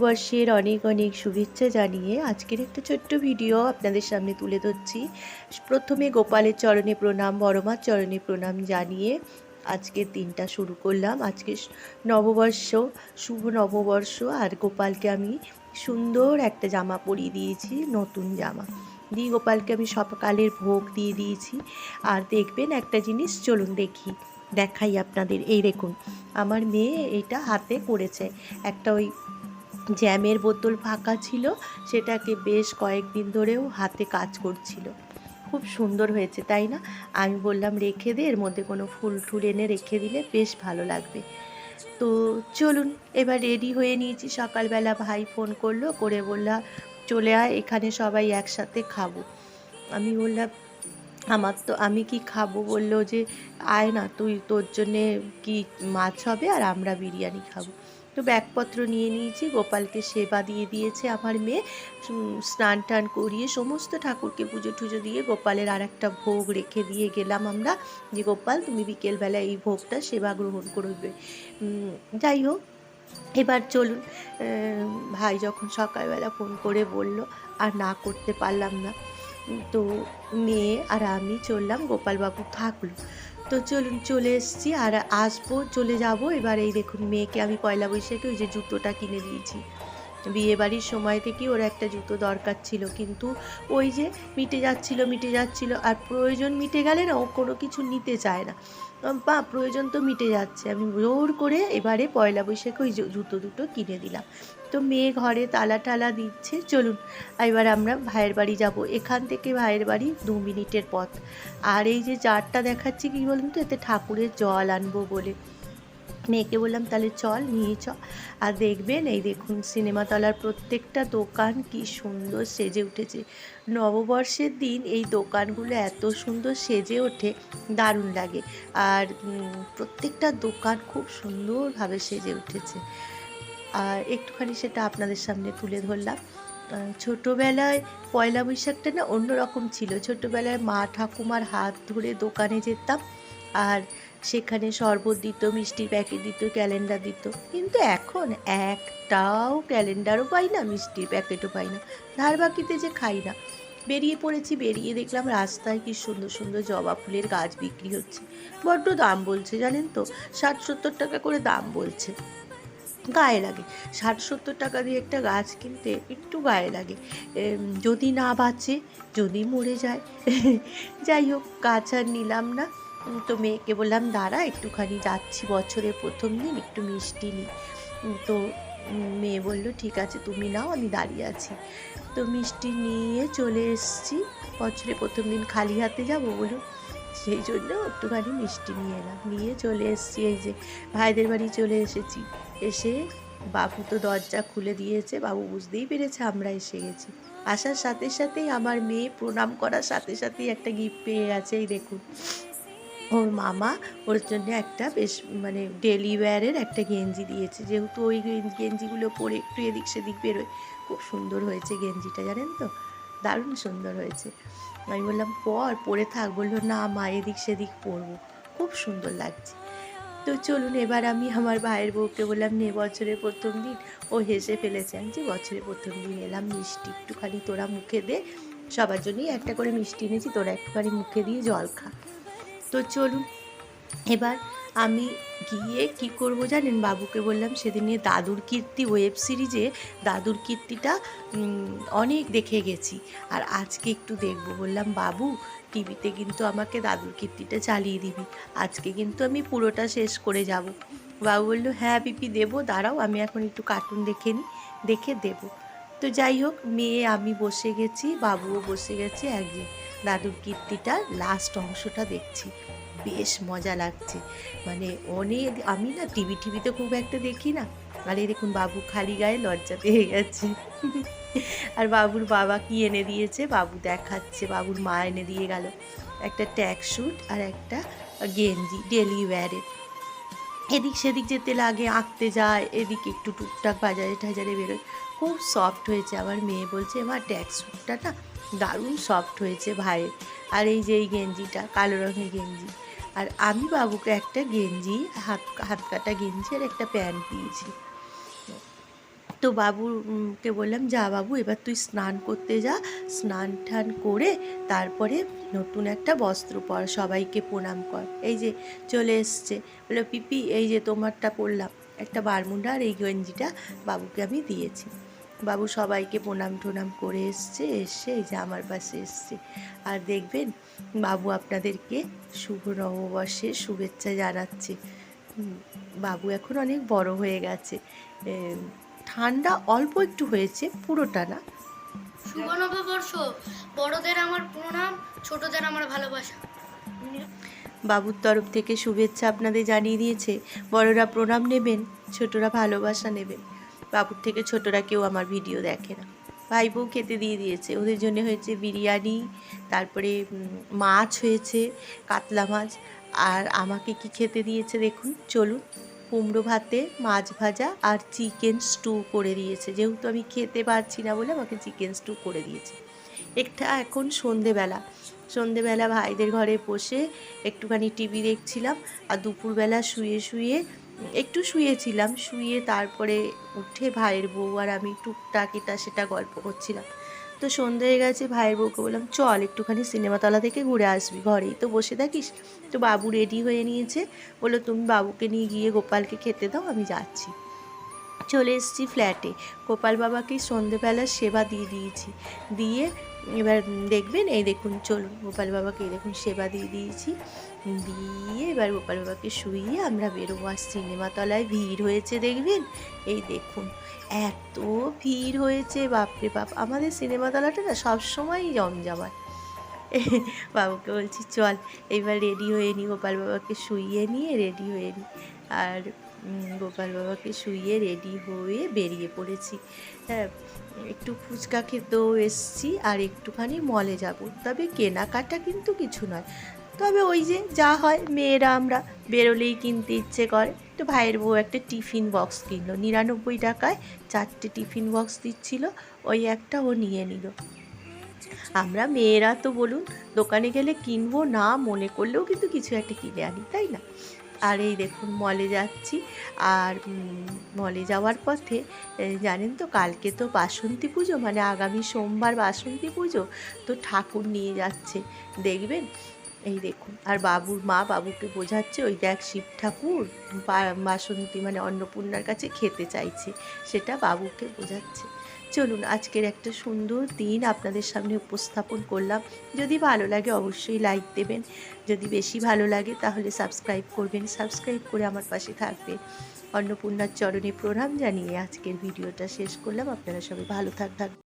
নববর্ষের অনেক অনেক শুভেচ্ছা জানিয়ে আজকের একটা ছোট্ট ভিডিও আপনাদের সামনে তুলে ধরছি। প্রথমে গোপালের চরণে প্রণাম, বড়মার চরণে প্রণাম জানিয়ে আজকের দিনটা শুরু করলাম। আজকে নববর্ষ, শুভ নববর্ষ, আর গোপালকে আমি সুন্দর একটা জামা পরিয়ে দিয়েছি, নতুন জামা। দিয়ে গোপালকে আমি সকালের ভোগ দিয়ে দিয়েছি। আর দেখবেন একটা জিনিস, চলুন দেখি, দেখাই আপনাদের। এই দেখুন, আমার মেয়ে এটা হাতে করেছে একটা ওই জ্যামের বোতল ফাঁকা ছিল, সেটাকে বেশ কয়েকদিন ধরেও হাতে কাজ করছিল। খুব সুন্দর হয়েছে, তাই না? আমি বললাম, রেখে দে, এর মধ্যে কোনো ফুল টুল এনে রেখে দিলে বেশ ভালো লাগবে। তো চলুন, এবার রেডি হয়ে নিয়েছি। সকালবেলা ভাই ফোন করল, করে বললা, চলে আয়, এখানে সবাই একসাথে খাব। আমি বললাম, আমার তো, আমি কি খাব? বলল যে, আয় না, তুই, তোর জন্যে কি মাছ হবে আর আমরা বিরিয়ানি খাব। তো ব্যাগপত্র নিয়ে নিয়েছি, গোপালকে সেবা দিয়ে দিয়েছে আমার মেয়ে। স্নান টান করিয়ে সমস্ত ঠাকুরকে পুজো টুজো দিয়ে গোপালের আর একটা ভোগ রেখে দিয়ে গেলাম আমরা যে, গোপাল, তুমি বিকেলবেলা এই ভোগটা সেবা গ্রহণ করবে। যাই হোক, এবার চলুন। ভাই যখন সকালবেলা ফোন করে বলল, আর না করতে পারলাম না। তো মেয়ে আর আমি চললাম, গোপালবাবু থাকল। তো চলুন চলে এসছি আর আসব, চলে যাব। এবার এই দেখুন মেয়েকে আমি পয়লা বৈশাখে ওই যে জুতোটা কিনে দিয়েছি। বিয়ে বাড়ির সময় থেকে ওর একটা জুতো দরকার ছিল। কিন্তু ওই যে মিটে যাচ্ছিল মিটে যাচ্ছিল আর প্রয়োজন মিটে গেলে না ও কোনো কিছু নিতে চায় না। বা প্রয়োজন তো মিটে যাচ্ছে। আমি জোর করে এবারে পয়লা বৈশাখে ওই জুতো দুটো কিনে দিলাম। তো মেয়ে ঘরে তালা টালা দিচ্ছে, চলুন, এবার আমরা ভাইয়ের বাড়ি যাব। এখান থেকে ভাইয়ের বাড়ি দু মিনিটের পথ। আর এই যে জারটা দেখাচ্ছি, কি বলুন তো, এতে ঠাকুরের জল আনব বলে। মেয়েকে বললাম, তাহলে চল, নিয়ে চ। আর দেখবেন, এই দেখুন, সিনেমাতলার প্রত্যেকটা দোকান কি সুন্দর সেজে উঠেছে। নববর্ষের দিন এই দোকানগুলো এত সুন্দর সেজে ওঠে, দারুণ লাগে। আর প্রত্যেকটা দোকান খুব সুন্দরভাবে সেজে উঠেছে। আর একটুখানি সেটা আপনাদের সামনে তুলে ধরলাম। ছোটোবেলায় পয়লা বৈশাখটা না অন্যরকম ছিল। ছোটোবেলায় মা ঠাকুমার হাত ধরে দোকানে যেতাম। আর সেখানে শরবত দিত, মিষ্টির প্যাকেট দিত ক্যালেন্ডার দিত। কিন্তু এখন একটাও ক্যালেন্ডারও পাই না, মিষ্টির প্যাকেটও পাই না। ধার বাকিতে যে খাই না। বেরিয়ে পড়েছি, বেরিয়ে দেখলাম রাস্তায় কি সুন্দর সুন্দর জবা ফুলের গাছ বিক্রি হচ্ছে। বড্ড দাম বলছে, জানেন তো? ষাট সত্তর টাকা করে দাম বলছে। গায়ে লাগে। ষাট সত্তর টাকা দিয়ে একটা গাছ কিনতে একটু গায়ে লাগে। যদি না বাঁচে, যদি মরে যায়। যাই হোক, গাছ আর নিলাম না। তো মেয়েকে বললাম দাঁড়া একটুখানি যাচ্ছি বছরের প্রথম দিন, একটু মিষ্টি নিই তো মেয়ে বলল, ঠিক আছে, তুমি নাও, আমি দাঁড়িয়ে আছি। তো মিষ্টি নিয়ে চলে এসেছি। বছরের প্রথম দিন খালি হাতে যাব বলুন সেই জন্য একটুখানি মিষ্টি নিয়ে এলাম। নিয়ে চলে এসেছি, এই যে ভাইদের বাড়ি চলে এসেছি। এসে বাবু তো দরজা খুলে দিয়েছে, বাবু বুঝতেই পেরেছে আমরা এসে গেছি। আসার সাথে সাথেই আমার মেয়ে প্রণাম করার সাথে সাথেই একটা গিফট পেয়ে গেছে, এই দেখুন। ওর মামা ওর জন্য একটা বেশ মানে ডেলি ওয়্যারের একটা গেঞ্জি দিয়েছে। যেহেতু ওই গেঞ্জি- গেঞ্জিগুলো পরে একটু এদিক সেদিক বেরোয়, খুব সুন্দর হয়েছে গেঞ্জিটা, জানেন তো? দারুণ সুন্দর হয়েছে। আমি বললাম, পর, পরে থাক। বলল, না মা, এদিক সেদিক পরবো। খুব সুন্দর লাগছে। তো চলুন, এবার আমি আমার ভাইয়ের বউকে বললাম, নে, বছরের প্রথম দিন। ও হেসে ফেলেছে। আমি যে বছরের প্রথম দিন এলাম, মিষ্টি একটুখানি তোরা মুখে দে, সবার জন্যই একটা করে মিষ্টি এনেছি, তোরা একটুখানি মুখে দিয়ে জল খা। তো চলুন, এবার আমি গিয়ে কি করব জানেন? বাবুকে বললাম সেদিন নিয়ে দাদুর কীর্তি ওয়েব সিরিজে, দাদুর কীর্তিটা অনেক দেখে গেছি। আর আজকে একটু দেখব। বললাম, বাবু, টিভিতে কিন্তু আমাকে দাদুর কীর্তিটা চালিয়ে দিবি। আজকে কিন্তু আমি পুরোটা শেষ করে যাব। বাবু বলল হ্যাঁ পিপি দেবো। দাঁড়াও, আমি এখন একটু কার্টুন দেখে নিই দেখে দেবো। তো যাই হোক, মেয়ে আমি বসে গেছি, বাবুও বসে গেছে, একদিন দাদুর কীর্তিটার লাস্ট অংশটা দেখছি। বেশ মজা লাগছে। মানে অনেক, আমি না টিভি টিভিতে খুব একটা দেখি না। আর দেখুন, বাবু খালি গায়ে লজ্জা পেয়ে গেছে। আর বাবুর বাবা কি এনে দিয়েছে? বাবু দেখাচ্ছে, বাবুর মা এনে দিয়ে গেল। একটা ট্যাগ স্যুট আর একটা গেঞ্জি ডেলি ওয়্যারের এদিক সেদিক যেতে লাগে, আঁকতে যায়, এদিক একটু টুকটাক বাজারে টাজারে বেরোয়। খুব সফট হয়েছে আমার মেয়ে বলছে আমার ট্যাক্স স্যুটটা না দারুণ সফট হয়েছে ভাইয়ের আর এই যে এই গেঞ্জিটা, কালো রঙের গেঞ্জি। আর আমি বাবুকে একটা গেঞ্জি, হাত হাত কাটা গেঞ্জি আর একটা প্যান্ট দিয়েছি। তো বাবুকে বললাম? যা বাবু, এবার তুই স্নান করতে যা। স্নান টান করে তারপরে নতুন একটা বস্ত্র পর সবাইকে প্রণাম কর। এই যে চলে এসছে। বলে পিপি, এই যে তোমারটা পরলাম, একটা বারমুন্ডা আর এই গেঞ্জিটা বাবুকে আমি দিয়েছি। বাবু সবাইকে প্রণাম টোনাম করে এসছে, এসে এই যে আমার পাশে এসছে। আর দেখবেন, বাবু আপনাদেরকে শুভ নববর্ষের শুভেচ্ছা জানাচ্ছে। বাবু এখন অনেক বড় হয়ে গেছে। ঠান্ডা অল্প একটু হয়েছে পুরোটা না। শুভ নববর্ষ। বড়দের আমার প্রণাম ছোটদের আমার ভালোবাসা। বাবুর তরফ থেকে শুভেচ্ছা আপনাদের জানিয়ে দিয়েছে বড়রা প্রণাম নেবেন ছোটরা ভালোবাসা নেবেন। বাবুর থেকে ছোটরা কেউ আমার ভিডিও দেখে না। ভাই বউ খেতে দিয়ে দিয়েছে ওদের জন্য হয়েছে বিরিয়ানি তারপরে মাছ হয়েছে কাতলা মাছ। আর আমাকে কি খেতে দিয়েছে দেখুন চলুন। কুমড়ো ভাতে, মাছ ভাজা আর চিকেন স্টু করে দিয়েছে। যেহেতু আমি খেতে পারছি না বলে আমাকে চিকেন স্টু করে দিয়েছে। একটা এখন সন্ধেবেলা। সন্ধেবেলা ভাইদের ঘরে বসে একটুখানি টিভি দেখছিলাম আর দুপুরবেলা শুয়ে শুয়ে, একটু শুয়েছিলাম। শুয়ে তারপরে উঠে ভাইয়ের বউ আর আমি টুকটাক এটা সেটা গল্প করছিলাম। তো সন্ধে হয়ে গেছে, ভাইয়ের বউকে বললাম, চল একটুখানি সিনেমাতলা থেকে ঘুরে আসবি, ঘরেই তো বসে থাকিস? তো বাবু রেডি হয়ে নিয়েছে, বলল, তুমি বাবুকে নিয়ে গিয়ে গোপালকে খেতে দাও, আমি যাচ্ছি। চলে এসেছি ফ্ল্যাটে গোপাল বাবাকে সন্ধেবেলা সেবা দিয়ে দিয়েছি। দিয়ে এবার দেখবেন, এই দেখুন, চলুন, গোপাল বাবাকে এই দেখুন, সেবা দিয়ে দিয়েছি। দিয়ে এবার গোপাল বাবাকে শুইয়ে আমরা বেরোবো। আর সিনেমাতলায় ভিড় হয়েছে দেখবেন? এই দেখুন। এত ভিড় হয়েছে, বাপরে বাপ। আমাদের সিনেমাতলাটা না সবসময়ই জমজমাট। বাবুকে বলছি, চল এইবার রেডি হয়ে নি, গোপাল বাবাকে শুইয়ে নিয়ে রেডি হয়ে নি। আর গোপাল বাবাকে শুইয়ে রেডি হয়ে বেরিয়ে পড়েছি। হ্যাঁ একটু ফুচকা খেতেও এসছি আর একটুখানি মলে যাব। তবে কেনাকাটা কিন্তু কিছু নয়। তবে ওই যে যা হয়, মেয়েরা, আমরা বেরোলেই কিনতে ইচ্ছে করে। তো ভাইয়ের বউ একটা টিফিন বক্স কিনলো। নিরানব্বই টাকায় চারটে টিফিন বক্স দিচ্ছিল, ওই একটা ও নিয়ে নিল। আমরা মেয়েরা তো বলুন, দোকানে গেলে কিনবো না, মনে করলেও কিন্তু কিছু একটা কিনে আনি, তাই না? আর এই দেখুন, মলে যাচ্ছি। আর মলে যাওয়ার পথে জানেন তো, কালকে তো বাসন্তী পুজো মানে আগামী সোমবার বাসন্তী পুজো, তো ঠাকুর নিয়ে যাচ্ছে। দেখবেন এই দেখুন, আর বাবুর মা বাবুকে বোঝাচ্ছে, ওই দেখ শিব ঠাকুর বাসন্তী মানে অন্নপূর্ণার কাছে খেতে চাইছে। সেটা বাবুকে বোঝাচ্ছে। চলুন, আজকের একটা সুন্দর দিন আপনাদের সামনে উপস্থাপন করলাম। যদি ভালো লাগে অবশ্যই লাইক দেবেন। যদি বেশি ভালো লাগে তাহলে সাবস্ক্রাইব করবেন, সাবস্ক্রাইব করে আমার পাশে থাকবেন। অন্নপূর্ণার চরণে প্রণাম জানিয়ে আজকের ভিডিওটা শেষ করলাম। আপনারা সবাই ভালো থাক